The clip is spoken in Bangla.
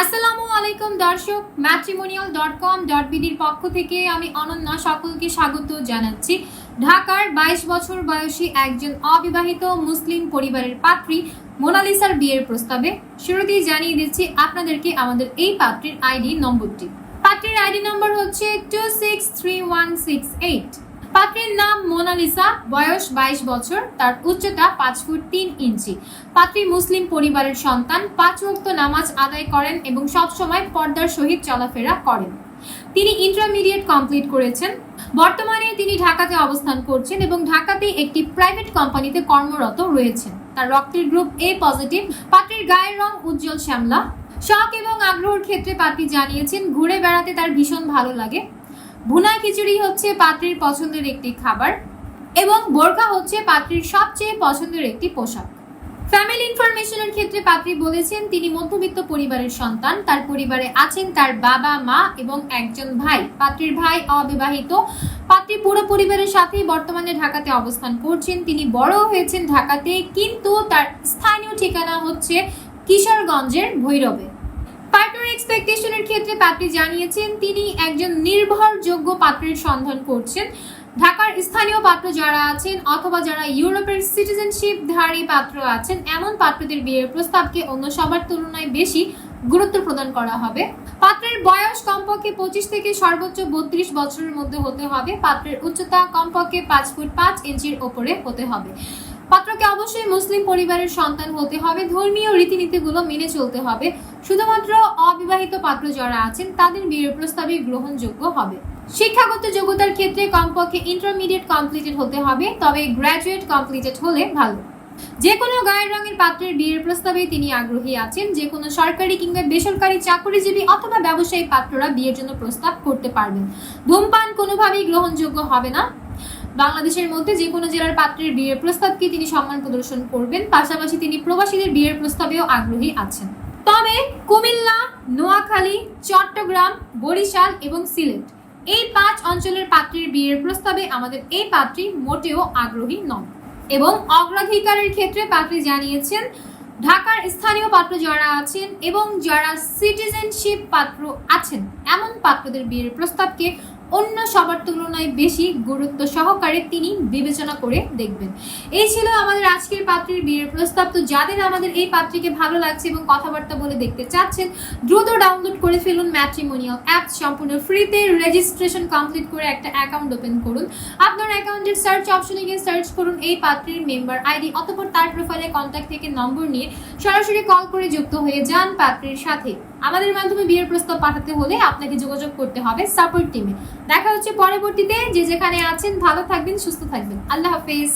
আসসালামু আলাইকুম দর্শক ম্যাট্রিমোনিয়াল ডট কম ডট বিডির পক্ষ থেকে আমি অনন্যা সকলকে স্বাগত জানাচ্ছি। ঢাকার বাইশ বছর বয়সী একজন অবিবাহিত মুসলিম পরিবারের পাত্রী মোনালিসার বিয়ের প্রস্তাবে শুরুতেই জানিয়ে দিচ্ছি আপনাদেরকে আমাদের এই পাত্রীর আইডি নম্বরটি। পাত্রীর আইডি নম্বর হচ্ছে two six three one six eight পাত্রীর নাম মোনালিসা, বয়স বাইশ বছর, তার উচ্চতা পাঁচ ফুট তিন ইঞ্চি। পাত্রী মুসলিম পরিবারের সন্তান, পাঁচ ওয়াক্ত নামাজ আদায় করেন এবং সবসময় পর্দার সহিত চলাফেরা করেন। তিনি ইন্টারমিডিয়েট কমপ্লিট করেছেন। বর্তমানে তিনি ঢাকাতে অবস্থান করছেন এবং ঢাকাতে একটি প্রাইভেট কোম্পানিতে কর্মরত রয়েছেন। তার রক্তের গ্রুপ এ পজিটিভ, পাত্রীর গায়ের রং উজ্জ্বল শ্যামলা। শখ এবং আগ্রহের ক্ষেত্রে পাত্রী জানিয়েছেন, ঘুরে বেড়াতে তার ভীষণ ভালো লাগে। ভুনা খিচুড়ি হচ্ছে পাত্রীর পছন্দের একটি খাবার এবং বোরকা হচ্ছে পাত্রীর সবচেয়ে পছন্দের একটি পোশাক। ফ্যামিলি ইনফরমেশনের ক্ষেত্রে পাত্রী বলেছেন, তিনি মধ্যবিত্ত পরিবারের সন্তান, তার পরিবারে আছেন তার বাবা, মা এবং একজন ভাই। পাত্রীর ভাই অবিবাহিত। পাত্রী পুরো পরিবারের সাথেই বর্তমানে ঢাকাতে অবস্থান করছেন। তিনি বড় হয়েছেন ঢাকাতে, কিন্তু তার স্থানীয় ঠিকানা হচ্ছে কিশোরগঞ্জের ভৈরবে। এক্সপেকটেশনের ক্ষেত্রে পাত্রী জানিয়েছেন, তিনি একজন নির্ভরযোগ্য পাত্রের সন্ধান করছেন। ঢাকার স্থানীয় পাত্র যারা আছেন অথবা যারা ইউরোপের সিটিজেনশিপ ধারী পাত্র আছেন, এমন পাত্রদের বিয়ের প্রস্তাবকে অন্য সবার তুলনায় বেশি গুরুত্ব প্রদান করা হবে। পাত্রের বয়স কমপক্ষে পঁচিশ থেকে সর্বোচ্চ বত্রিশ বছরের মধ্যে হতে হবে। পাত্রের উচ্চতা কমপক্ষে পাঁচ ফুট পাঁচ ইঞ্চির ওপরে হতে হবে। পাত্রকে অবশ্যই মুসলিম পরিবারের সন্তান হতে হবে। ধর্মীয় রীতিনীতিগুলো মেনে চলতে হবে। শুধুমাত্র অবিবাহিত পাত্র যারা আছেন, তাদের বিয়ের প্রস্তাবই গ্রহণযোগ্য হবে। শিক্ষাগত যোগ্যতার ক্ষেত্রে কমপক্ষে ইন্টারমিডিয়েট কমপ্লিটেড হতে হবে, তবে গ্র্যাজুয়েট কমপ্লিটেড হলে ভালো। যে কোনো গায়ের রঙের পাত্রের বিয়ের প্রস্তাবে তিনি আগ্রহী আছেন যে কোনো সরকারি কিংবা বেসরকারি চাকরিজীবী অথবা ব্যবসায়ী পাত্ররা বিয়ের জন্য প্রস্তাব করতে পারবেন। ধূমপান কোনোভাবেই গ্রহণযোগ্য হবে না। বাংলাদেশের মধ্যে যে কোনো জেলার পাত্রের বিয়ের প্রস্তাবকে তিনি সম্মান প্রদর্শন করবেন, পাশাপাশি তিনি প্রবাসীদের বিয়ের প্রস্তাবেও আগ্রহী আছেন। তবে কুমিল্লা, নোয়াখালী, চট্টগ্রাম, বরিশাল এবং সিলেট এই পাঁচ অঞ্চলের পাত্রীর বিয়ের প্রস্তাবে আমাদের এই পাত্রী মোটেও আগ্রহী নন। এবং অগ্রাধিকারের ক্ষেত্রে পাত্রী জানিয়েছেন, ঢাকার স্থানীয় পাত্র যারা আছেন এবং যারা সিটিজেনশিপ পাত্র আছেন, এমন পাত্রদের বিয়ের প্রস্তাবকে অন্য সবার তুলনায় বেশি গুরুত্ব সহকারে তিনি বিবেচনা করে দেখবেন। এই ছিল আমাদের আজকের পাত্রীর বিয়ের প্রস্তাব। তো যাদের আমাদের এই পাত্রীকে ভালো লাগছে এবং কথাবার্তা বলে দেখতে চাচ্ছেন, দ্রুত ডাউনলোড করে ফেলুন ম্যাট্রিমোনিয়াল অ্যাপ সম্পূর্ণ ফ্রিতে রেজিস্ট্রেশন কমপ্লিট করে একটা অ্যাকাউন্ট ওপেন করুন। আপনার অ্যাকাউন্টের সার্চ অপশনে গিয়ে সার্চ করুন এই পাত্রীর মেম্বার আইডি অতপর তার প্রোফাইলে কন্ট্যাক্ট থেকে নম্বর নিয়ে সরাসরি কল করে যুক্ত হয়ে যান পাত্রীর সাথে। আমাদের মাধ্যমে বিয়ের প্রস্তাব পাঠাতে হলে আপনাকে যোগাযোগ করতে হবে সাপোর্ট টিমে। দেখা হচ্ছে পরবর্তীতে। যে যেখানে আছেন, ভালো থাকবেন, সুস্থ থাকবেন। আল্লাহ হাফেজ।